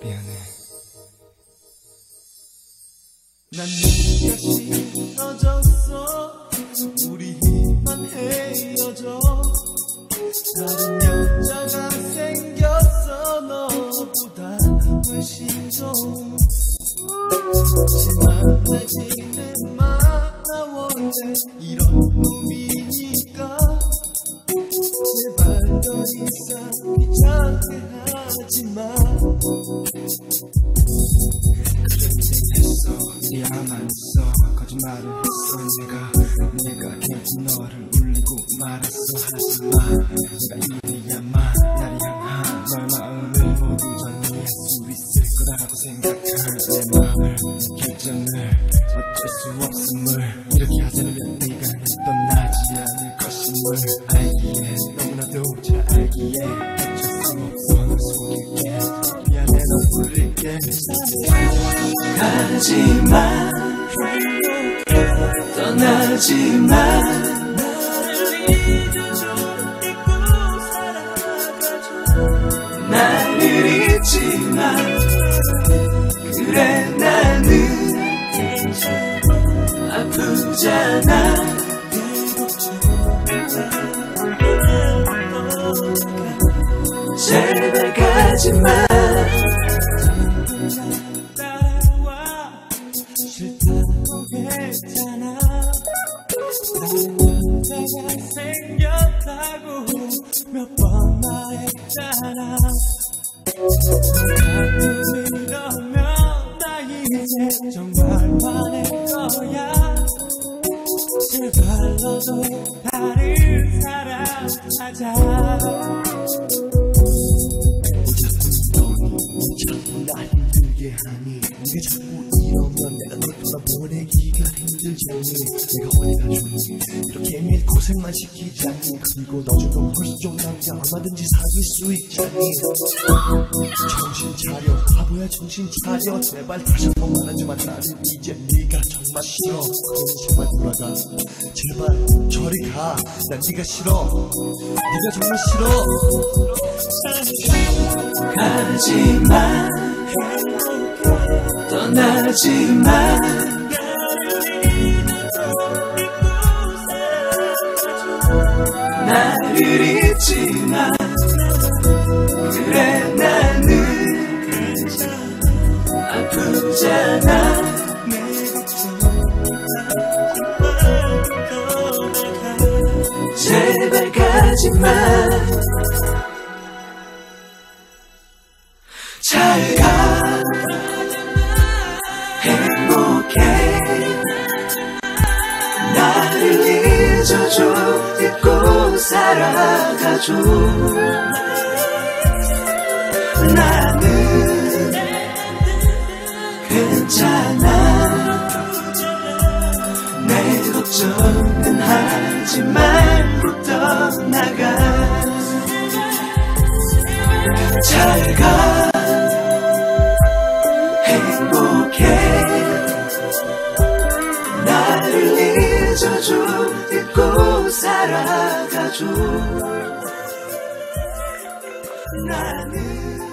미안해. 난 네가 싫어졌어. 우리만 헤어져. 다른 여자가 생겼어. 너보다 훨씬 좋은 하지만 알지는 마 나 원래 이런 놈이 니까 제발 더 이상 귀찮게 하지마 했어. 미안만 있어 거짓말을 했어. 내가 내가 괜히 너를 울리고 말았어. 하지마 내가 이래야만 나를 향한 너의 마음을 모두 정리할 수 있을 거라고 생각한 내 마음을. 결정을 어쩔 수 없음을. 이렇게 하자면 네가 떠나 것임을 알기에 너무나도 잘 알기에 어쩔 수 없어 널 속일게 미안해 널 울릴게 가지마 떠나지마 나를 잊지마 그래 나는 아프잖아 제발 가지마 따라와 싫다고 했잖아 나는 여자가 생겼다고 몇 번 말했잖아 너가 이러면 나 이제 정말 화낼 거야 제발 너도 나를 사랑 하 이러면 내가 널 떠나보내기가 힘들잖니 내가 어디가 좋니? 이렇게 매일 고생만 시키잖니? 그리고 너처럼 훨씬 좋은 남자 얼마든지 사귈 수 있잖니? 정신 차려. 바보야 정신 차려. 제발 다시 한 번 말하지만 나는 이제 네가 정말 싫어. 그러면 제발 돌아가 제발 저리 가난 네가 싫어. 네가 정말 싫어. 가지마 떠나지 마 나를 잊지 마 그래 나는 아프잖아. 제발 가지마. 잘 가 행복해. 나를 잊어줘. 잊고 살아가줘. 나는 괜찮아. 내 걱정은 하지 말고 떠나가. 잘가 나를 잊어줘 잊고 살아가줘. 나는